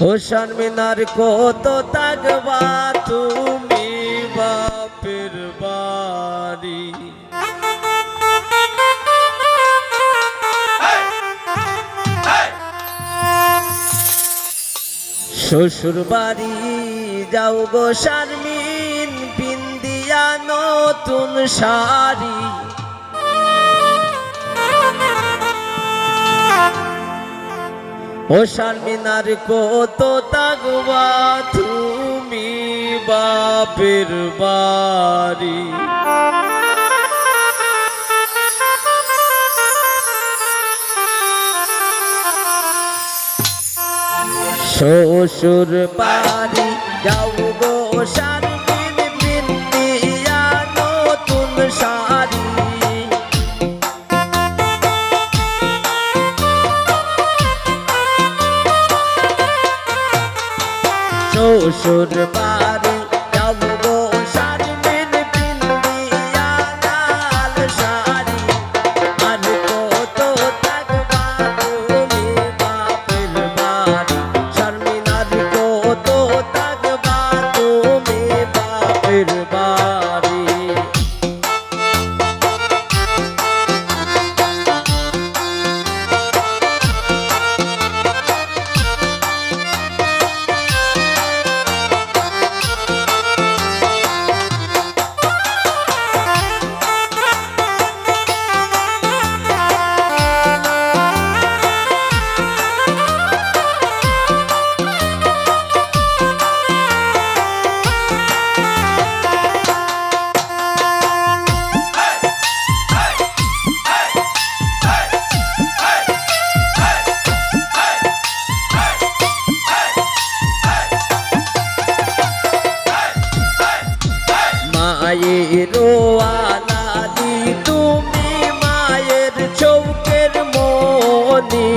হোসান মিনার কত তাকবা তুমি বাপের বাড়ি। শ্বশুর বাড়ি যাও গো শারমিন, পিন্দিয়া নতুন শাড়ি। ও শারমিনার কত তাগবা তুমি বাপের বাড়ি। শ্বশুর বাড়ি যাও গো শারমিন শ্বশুর মায়ের আলাদি তুমি মায়ের চৌকের মনি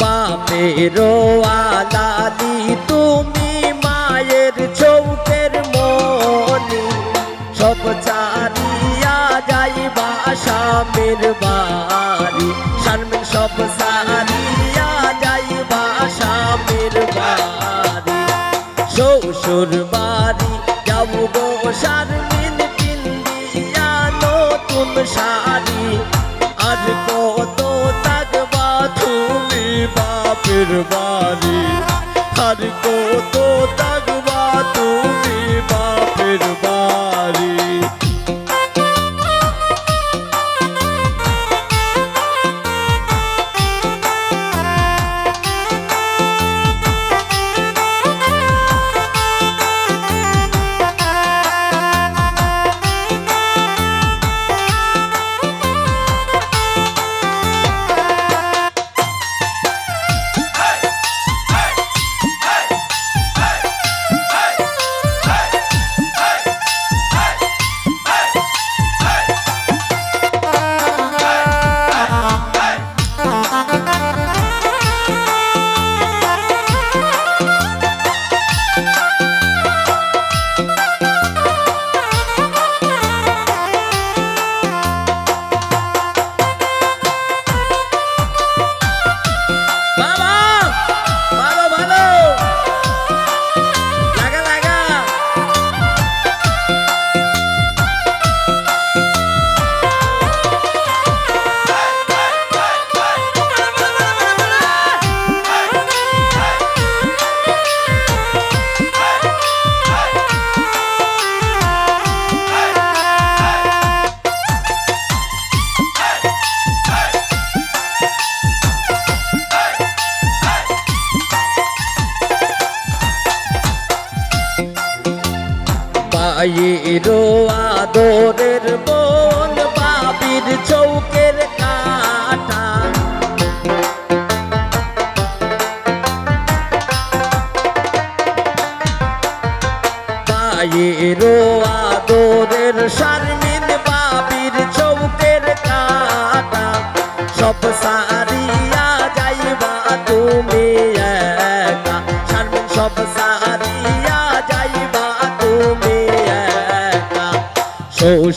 বাপের আলাদি তুমি মায়ের চৌকের মনি সব চারিয়া যাইবা স্বামীর বাড়ি। সব সারিয়া শ্বশুর বাড়ি যাব গো শারমিন পিন্দিয়া নতুন শাড়ি। আর কত থাকবা তুমি বাপের বাড়ি। আর কত থাকবা আদরের বোন বাপির চৌকের কাটা। মায়েরও আদরের শারমিন বাপির চৌকের কাটা। সব সারি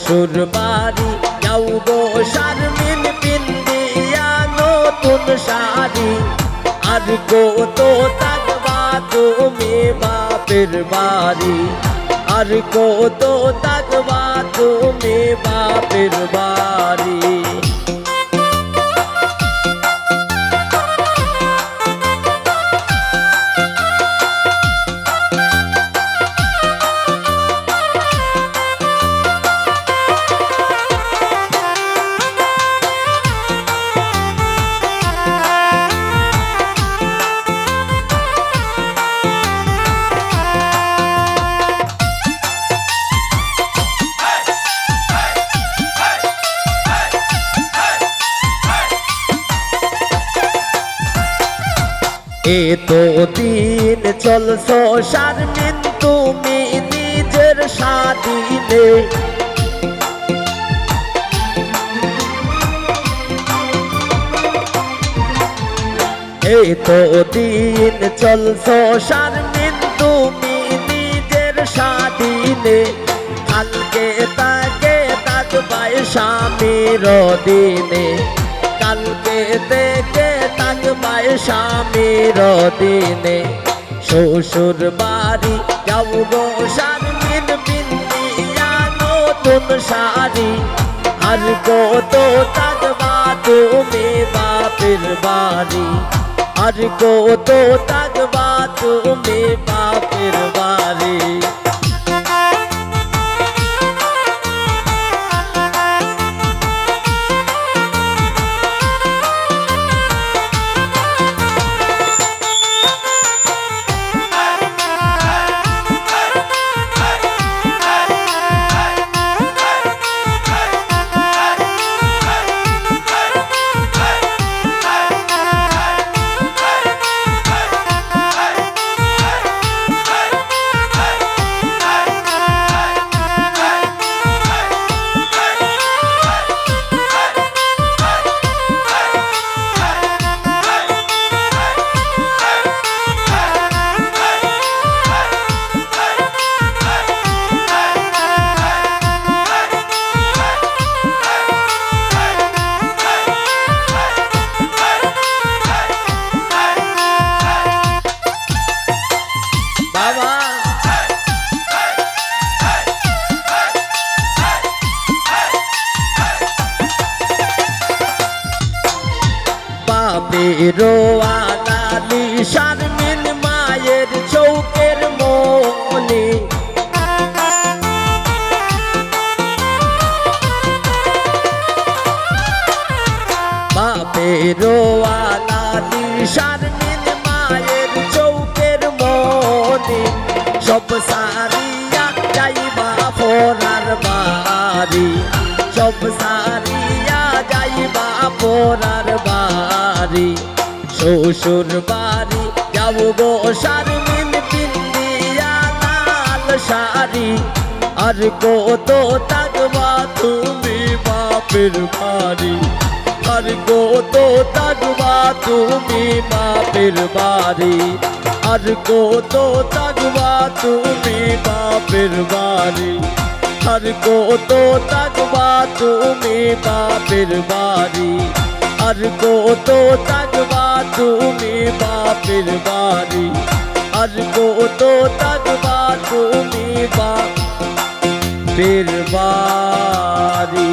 শ্বশুর বাড়ি যাও গো শারমিন পিন্দিয়া নতুন শাড়ি। আর গো তো থাকবা তুমি বাপের বাড়ি। আর গো তো থাকবা তুমি বাপের বাড়ি। এ তো দিন চলছ শারমিন, তুমি নিজের স্বাধীনে। এই তো দিন চলছ তুমি নিজের স্বাধীনে। কালকে তাকে তাকবাই স্বামীর দিনে কালকে থেকে তাকবাই স্বামীর দিনে শ্বশুর বাড়ি যাও গো শারমিন বিন্দিয়া নতুন শাড়ি। আর কত তাকবা তুমি বাপের বাড়ি। আর কত তাকবা তুমি বাপের বাড়ি। বাবা বাপেরো রোয়া মায়ের সব সারিয়া যাইবা ফোরার বাড়ি। শ্বশুর বাড়ি যাও গো শারমিন পিন্দিয়া লাল শাড়ি। আর কত তাকবা তুমি বাপের বাড়ি। আর কত তাকবা তুমি বাপের বাড়ি। আর কত তাকবা তুমি বাপের বাড়ি। আর কত তাকবা তুমি বাপের বাড়ি আর কত তাকবা তুমি বাপের বাড়ি আর কত তাকবা তুমি বাপের বাড়ি